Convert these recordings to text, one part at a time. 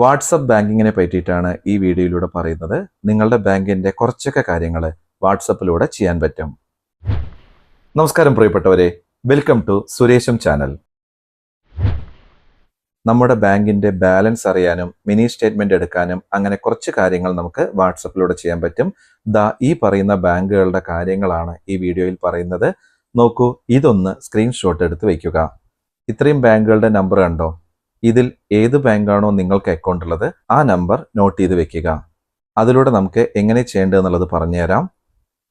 WhatsApp ബാങ്കിങ്ങിനെ പറ്റിയിട്ടാണ് ഈ വീഡിയോയിലൂടെ പറയുന്നത്. നിങ്ങളുടെ ബാങ്കിന്റെ കുറച്ചൊക്കെ കാര്യങ്ങൾ വാട്സപ്പിലൂടെ ചെയ്യാൻ പറ്റും. നമസ്കാരം പ്രിയപ്പെട്ടവരെ. വെൽക്കം ടു സുരേഷം ചാനൽ. നമ്മുടെ ബാങ്കിന്റെ ബാലൻസ് അറിയാനും മിനി സ്റ്റേറ്റ്മെന്റ് എടുക്കാനും അങ്ങനെ കുറച്ച് കാര്യങ്ങൾ നമുക്ക് വാട്സപ്പിലൂടെ ചെയ്യാൻ പറ്റും. ദാ ഈ പറയുന്ന ബാങ്കുകളുടെ കാര്യങ്ങളാണ് ഈ വീഡിയോയിൽ പറയുന്നത്. നോക്കൂ ഇതൊന്ന് സ്ക്രീൻഷോട്ട് എടുത്ത് വയ്ക്കുക ഇത്രയും ബാങ്കുകളുടെ നമ്പർ കണ്ടോ? ഇതിൽ ഏത് ബാങ്കാണോ നിങ്ങൾക്ക് അക്കൗണ്ട് ഉള്ളത് ആ നമ്പർ നോട്ട് ചെയ്ത് വെക്കുക. അതിലൂടെ നമുക്ക് എങ്ങനെ ചെയ്യേണ്ടതെന്നുള്ളത് പറഞ്ഞുതരാം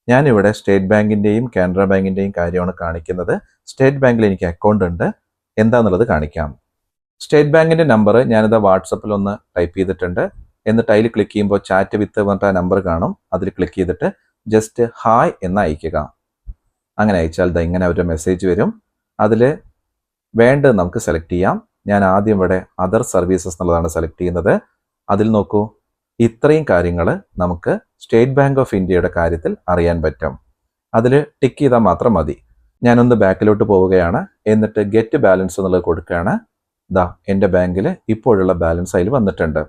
ഞാനിവിടെ സ്റ്റേറ്റ് ബാങ്കിന്റെയും കാനറ ബാങ്കിന്റെയും കാര്യമാണ് കാണിക്കുന്നത്. സ്റ്റേറ്റ് ബാങ്കിൽ എനിക്ക് അക്കൗണ്ട് ഉണ്ട്. എന്താണെന്നുള്ളത് കാണിക്കാം. സ്റ്റേറ്റ് ബാങ്കിന്റെ നമ്പർ ഞാനിത് വാട്സപ്പിൽ ഒന്ന് ടൈപ്പ് ചെയ്തിട്ടുണ്ട്. എന്നിട്ട് അതിൽ ക്ലിക്ക് ചെയ്യുമ്പോൾ ചാറ്റ് വിത്ത് പറഞ്ഞിട്ട് ആ നമ്പർ കാണും. അതിൽ ക്ലിക്ക് ചെയ്തിട്ട് ജസ്റ്റ് ഹായ് എന്ന് അയക്കുക അങ്ങനെ അയച്ചാൽ ദാ ഇങ്ങനെ ഒരു മെസ്സേജ് വരും. അതിൽ വേണ്ടത് നമുക്ക് സെലക്ട് ചെയ്യാം. ഞാൻ ആദ്യം ഇവിടെ അതർ സർവീസസ് എന്നുള്ളതാണ് സെലക്ട് ചെയ്യുന്നത്. അതിൽ നോക്കൂ ഇത്രയും കാര്യങ്ങൾ നമുക്ക് സ്റ്റേറ്റ് ബാങ്ക് ഓഫ് ഇന്ത്യയുടെ കാര്യത്തിൽ അറിയാൻ പറ്റും. അതിൽ ടിക്ക് ചെയ്താൽ മാത്രം മതി. ഞാനൊന്ന് ബാക്കിലോട്ട് പോവുകയാണ്. എന്നിട്ട് ഗെറ്റ് ബാലൻസ് എന്നുള്ളത് കൊടുക്കുകയാണ്. ദാ എന്റെ ബാങ്കിൽ ഇപ്പോഴുള്ള ബാലൻസ് അതിൽ വന്നിട്ടുണ്ട്.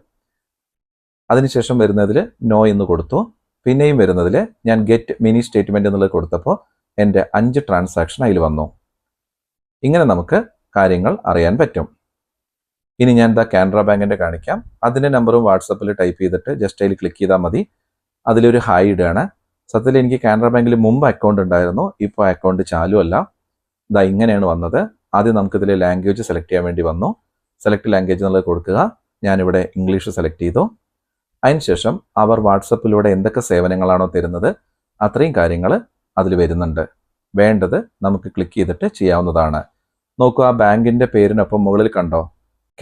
അതിനുശേഷം വരുന്നതിൽ നോ എന്ന് കൊടുത്തു. പിന്നെയും വരുന്നതിൽ ഞാൻ ഗെറ്റ് മിനി സ്റ്റേറ്റ്മെന്റ് എന്നുള്ളത് കൊടുത്തപ്പോൾ എന്റെ അഞ്ച് ട്രാൻസാക്ഷൻ അതിൽ വന്നു. ഇങ്ങനെ നമുക്ക് കാര്യങ്ങൾ അറിയാൻ പറ്റും. ഇനി ഞാൻ ദാ കാനറ ബാങ്കിന്റെ കാണിക്കാം. അതിന്റെ നമ്പറും വാട്സപ്പിൽ ടൈപ്പ് ചെയ്തിട്ട് ജസ്റ്റ് അതിൽ ക്ലിക്ക് ചെയ്താൽ മതി. അതിലൊരു ഹായ് ഇടുകയാണ്. സത്യത്തിൽ എനിക്ക് കാനറ ബാങ്കിൽ മുമ്പ് അക്കൗണ്ട് ഉണ്ടായിരുന്നു. ഇപ്പോൾ അക്കൗണ്ട് ചാലു അല്ല. ഇതാ ഇങ്ങനെയാണ് വന്നത്. ആദ്യം നമുക്കിതിൽ ലാംഗ്വേജ് സെലക്ട് ചെയ്യാൻ വേണ്ടി വന്നു. സെലക്ട് ലാംഗ്വേജ് എന്നുള്ളത് കൊടുക്കുക. ഞാനിവിടെ ഇംഗ്ലീഷ് സെലക്ട് ചെയ്തു. അതിനുശേഷം അവർ വാട്സപ്പിലൂടെ എന്തൊക്കെ സേവനങ്ങളാണോ തരുന്നത് അത്രയും കാര്യങ്ങൾ അതിൽ വരുന്നുണ്ട്. വേണ്ടത് നമുക്ക് ക്ലിക്ക് ചെയ്തിട്ട് ചെയ്യാവുന്നതാണ്. നോക്കുക ആ ബാങ്കിന്റെ പേരിനൊപ്പം മുകളിൽ കണ്ടോ?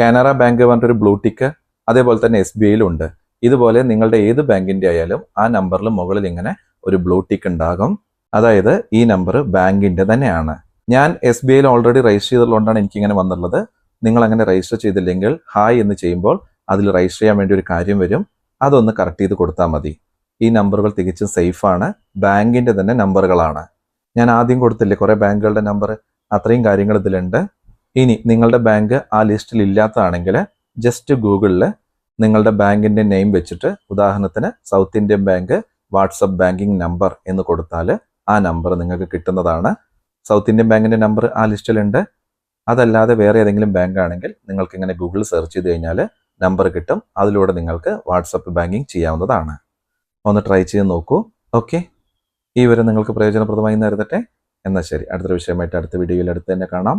കാനറ ബാങ്ക് പറഞ്ഞിട്ടൊരു ബ്ലൂ ടിക്ക് അതേപോലെ തന്നെ എസ് ബി ഐയിലുണ്ട് ഇതുപോലെ നിങ്ങളുടെ ഏത് ബാങ്കിന്റെ ആയാലും ആ നമ്പറിൽ മുകളിൽ ഇങ്ങനെ ഒരു ബ്ലൂ ടിക്ക് ഉണ്ടാകും. അതായത് ഈ നമ്പർ ബാങ്കിന്റെ തന്നെയാണ്. ഞാൻ എസ് ബി ഐയിൽ ഓൾറെഡി രജിസ്റ്റർ ചെയ്തതുകൊണ്ടാണ് എനിക്കിങ്ങനെ വന്നുള്ളത് നിങ്ങൾ അങ്ങനെ രജിസ്റ്റർ ചെയ്തില്ലെങ്കിൽ ഹായ് എന്ന് ചെയ്യുമ്പോൾ അതിൽ രജിസ്റ്റർ ചെയ്യാൻ വേണ്ടി ഒരു കാര്യം വരും. അതൊന്ന് കറക്റ്റ് ചെയ്ത് കൊടുത്താൽ മതി. ഈ നമ്പറുകൾ തികച്ചും സേഫാണ് ബാങ്കിന്റെ തന്നെ നമ്പറുകളാണ്. ഞാൻ ആദ്യം കൊടുത്തില്ലേ കുറേ ബാങ്കുകളുടെ നമ്പർ? അത്രയും കാര്യങ്ങൾ ഇതിലുണ്ട്. ഇനി നിങ്ങളുടെ ബാങ്ക് ആ ലിസ്റ്റിൽ ഇല്ലാത്തതാണെങ്കിൽ ജസ്റ്റ് ഗൂഗിളിൽ നിങ്ങളുടെ ബാങ്കിന്റെ നെയിം വെച്ചിട്ട് ഉദാഹരണത്തിന് South Indian Bank WhatsApp banking number എന്ന് കൊടുത്താൽ ആ നമ്പർ നിങ്ങൾക്ക് കിട്ടുന്നതാണ്. സൗത്ത് ഇന്ത്യൻ ബാങ്കിന്റെ നമ്പർ ആ ലിസ്റ്റിലുണ്ട്. അതല്ലാതെ വേറെ ഏതെങ്കിലും ബാങ്ക് ആണെങ്കിൽ നിങ്ങൾക്ക് ഇങ്ങനെ ഗൂഗിൾ സെർച്ച് ചെയ്ത് കഴിഞ്ഞാൽ നമ്പർ കിട്ടും. അതിലൂടെ നിങ്ങൾക്ക് വാട്സപ്പ് ബാങ്കിങ് ചെയ്യാവുന്നതാണ്. ഒന്ന് ട്രൈ ചെയ്ത് നോക്കൂ. ഓക്കെ. ഈ വരെ നിങ്ങൾക്ക് പ്രയോജനപ്രദമായി നേരിടട്ടെ എന്നാൽ ശരി അടുത്തൊരു വിഷയമായിട്ട് അടുത്ത വീഡിയോയിൽ അടുത്ത് തന്നെ കാണാം.